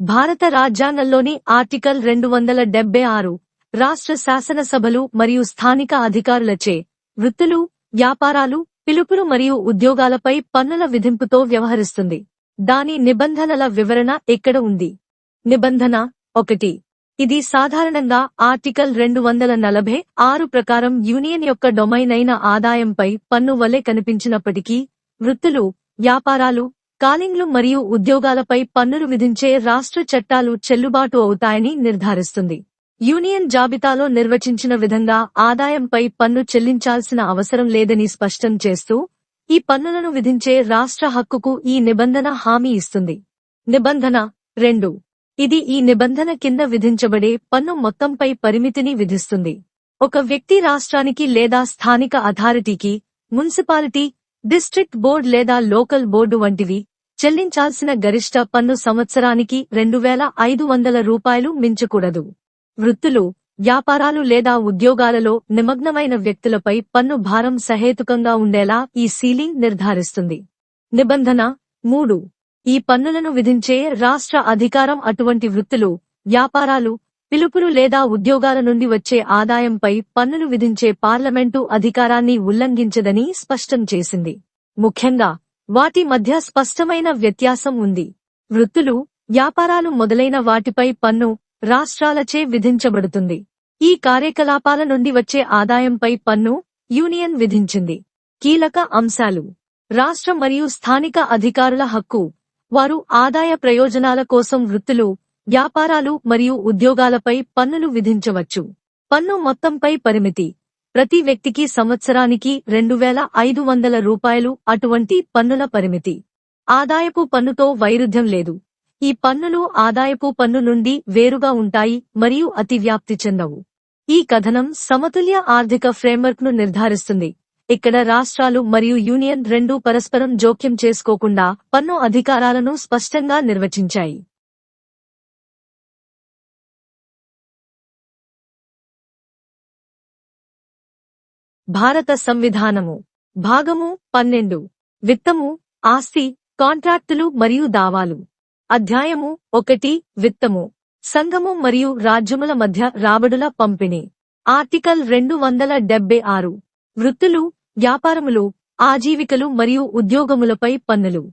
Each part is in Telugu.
భారత రాజ్యాంగంలోని ఆర్టికల్ రెండు వందల డెబ్బై ఆరు రాష్ట్ర శాసనసభలు మరియు స్థానిక అధికారులచే వృత్తులు వ్యాపారాలు పిలుపులు మరియు ఉద్యోగాలపై పన్నుల విధింపుతో వ్యవహరిస్తుంది. దాని నిబంధనల వివరణ ఇక్కడ ఉంది? నిబంధన ఒకటి. ఇది సాధారణంగా ఆర్టికల్ రెండు వందల నలభై ఆరు ప్రకారం యూనియన్ యొక్క డొమైన్ అయిన ఆదాయంపై పన్ను వలె కనిపించినప్పటికీ వృత్తులు వ్యాపారాలు కాలింగ్లు మరియు ఉద్యోగాలపై పన్నులు విధించే రాష్ట్ర చట్టాలు చెల్లుబాటు అవుతాయని నిర్ధారిస్తుంది. యూనియన్ జాబితాలో నిర్వచించిన విధంగా ఆదాయంపై పన్ను చెల్లించాల్సిన అవసరం లేదని స్పష్టం చేస్తూ ఈ పన్నులను విధించే రాష్ట్ర హక్కుకు ఈ నిబంధన హామీ ఇస్తుంది. నిబంధన రెండు. ఇది ఈ నిబంధన కింద విధించబడే పన్ను మొత్తంపై పరిమితిని విధిస్తుంది. ఒక వ్యక్తి రాష్ట్రానికి లేదా స్థానిక అథారిటీకి మున్సిపాలిటీ డిస్ట్రిక్ట్ బోర్డ్ లేదా లోకల్ బోర్డు వంటివి చెల్లించాల్సిన గరిష్ట పన్ను సంవత్సరానికి రెండు వేల ఐదు వందల రూపాయలు మించకూడదు. వృత్తులు వ్యాపారాలు లేదా ఉద్యోగాలలో నిమగ్నమైన వ్యక్తులపై పన్ను భారం సహేతుకంగా ఉండేలా ఈ సీలింగ్ నిర్ధారిస్తుంది. నిబంధన మూడు. ఈ పన్నులను విధించే రాష్ట్ర అధికారం అటువంటి వృత్తులు వ్యాపారాలు పిలుపులు లేదా ఉద్యోగాల నుండి వచ్చే ఆదాయంపై పన్నులు విధించే పార్లమెంటు అధికారాన్ని ఉల్లంఘించదని స్పష్టం చేసింది. ముఖ్యంగా వాటి మధ్య స్పష్టమైన వ్యత్యాసం ఉంది. వృత్తులు వ్యాపారాలు మొదలైన వాటిపై పన్ను రాష్ట్రాలచే విధించబడుతుంది. ఈ కార్యకలాపాల నుండి వచ్చే ఆదాయంపై పన్ను యూనియన్ విధించింది. కీలక అంశాలు. రాష్ట్ర మరియు స్థానిక అధికారుల హక్కు. వారు ఆదాయ ప్రయోజనాల కోసం వృత్తులు వ్యాపారాలు మరియు ఉద్యోగాలపై పన్నులు విధించవచ్చు. పన్ను మొత్తంపై పరిమితి. ప్రతి వ్యక్తికి సంవత్సరానికి రెండు వేల ఐదు వందల రూపాయలు అటువంటి పన్నుల పరిమితి. ఆదాయపు పన్నుతో వైరుధ్యం లేదు. ఈ పన్నులు ఆదాయపు పన్ను నుండి వేరుగా ఉంటాయి మరియు అతివ్యాప్తి చెందవు. ఈ కథనం సమతుల్య ఆర్థిక ఫ్రేమ్వర్క్ను నిర్ధారిస్తుంది. ఇక్కడ రాష్ట్రాలు మరియు యూనియన్ రెండూ పరస్పరం జోక్యం చేసుకోకుండా పన్ను అధికారాలను స్పష్టంగా నిర్వచించాయి. భారత సంవిధానము. భాగము పన్నెండు. విత్తము ఆస్తి కాంట్రాక్టులు మరియు దావాలు. అధ్యాయము ఒకటి. విత్తము. సంఘము మరియు రాజ్యముల మధ్య రాబడుల పంపిణీ. ఆర్టికల్ రెండు వందల డెబ్బై ఆరు. వృత్తులు వ్యాపారములు ఆజీవికలు మరియు ఉద్యోగములపై పన్నులు.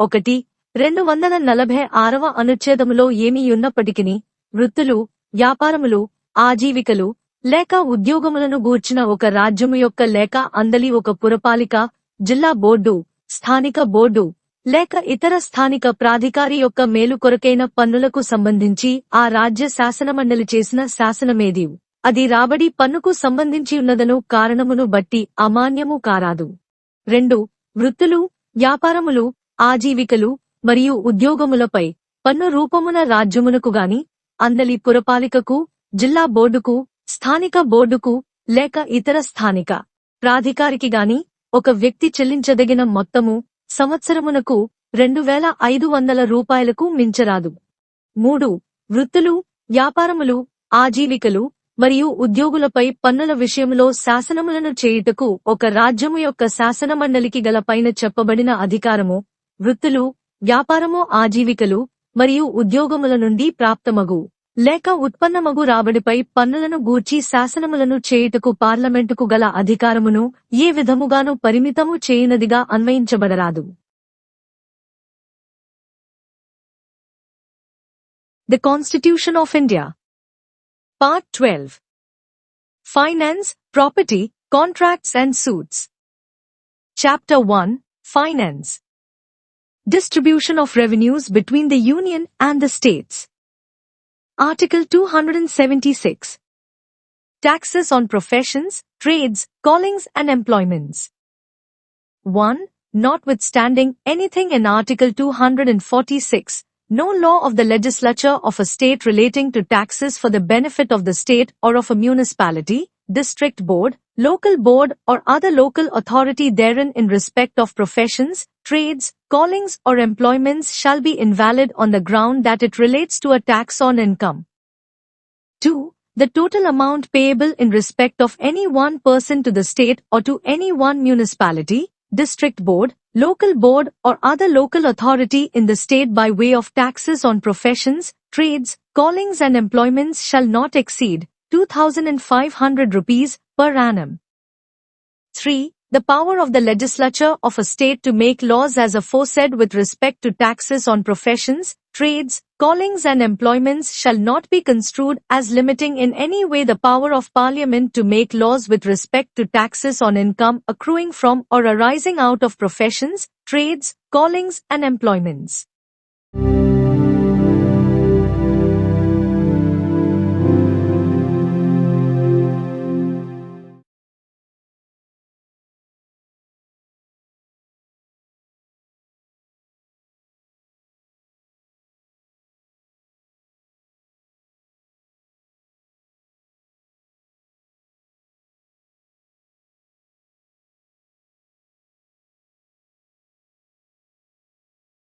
ఒకటి. రెండు వందల నలభై ఆరవ అనుచ్ఛేదములో ఏమీయున్నప్పటికిని వృత్తులు వ్యాపారములు ఆజీవికలు లేక ఉద్యోగములను గూర్చిన ఒక రాజ్యము యొక్క లేక అందలి ఒక పురపాలిక జిల్లా బోర్డు స్థానిక బోర్డు లేక ఇతర స్థానిక ప్రాధికారి యొక్క మేలు కొరకైన పన్నులకు సంబంధించి ఆ రాజ్య శాసనమండలి చేసిన శాసనమేది. అది రాబడి పన్నుకు సంబంధించి ఉన్నదను కారణమును బట్టి అమాన్యము కారాదు. రెండు వృత్తులు వ్యాపారములు ఆజీవికలు మరియు ఉద్యోగములపై పన్ను రూపమున రాజ్యమునకు గాని అందలి పురపాలికకు జిల్లా బోర్డుకు స్థానిక బోర్డుకు లేక ఇతర స్థానిక ప్రాధికారికి గాని ఒక వ్యక్తి చెల్లించదగిన మొత్తము సంవత్సరమునకు రెండు వేల ఐదు వందల రూపాయలకు మించరాదు. మూడు. వృత్తులు వ్యాపారములు ఆజీవికలు మరియు ఉద్యోగులపై పన్నుల విషయంలో శాసనములను చేయుటకు ఒక రాజ్యము యొక్క శాసనమండలికి గల పైన చెప్పబడిన అధికారము వృత్తులు వ్యాపారము ఆజీవికలు మరియు ఉద్యోగముల నుండి ప్రాప్తమగు. లేక ఉత్పన్నమగు రాబడిపై పన్నులను గూర్చి శాసనములను చేయుటకు పార్లమెంటుకు గల అధికారమును ఏ విధముగాను పరిమితము చేయనదిగా అన్వయించబడరాదు the constitution of India part twelve finance property contracts and suits chapter one finance Distribution of revenues between the Union and the states. Article 276. Taxes on professions, trades, callings and employments. 1. Notwithstanding anything in Article 246, no law of the legislature of a state relating to taxes for the benefit of the state or of a municipality, district board, local board or other local authority therein in respect of professions, trades, callings or employments shall be invalid on the ground that it relates to a tax on income. 2. The total amount payable in respect of any one person to the state or to any one municipality, district board, local board or other local authority in the state by way of taxes on professions, trades, callings and employments shall not exceed 2500 rupees per annum. 3. The power of the legislature of a state to make laws as aforesaid with respect to taxes on professions, trades, callings and employments shall not be construed as limiting in any way the power of parliament to make laws with respect to taxes on income accruing from or arising out of professions, trades, callings and employments.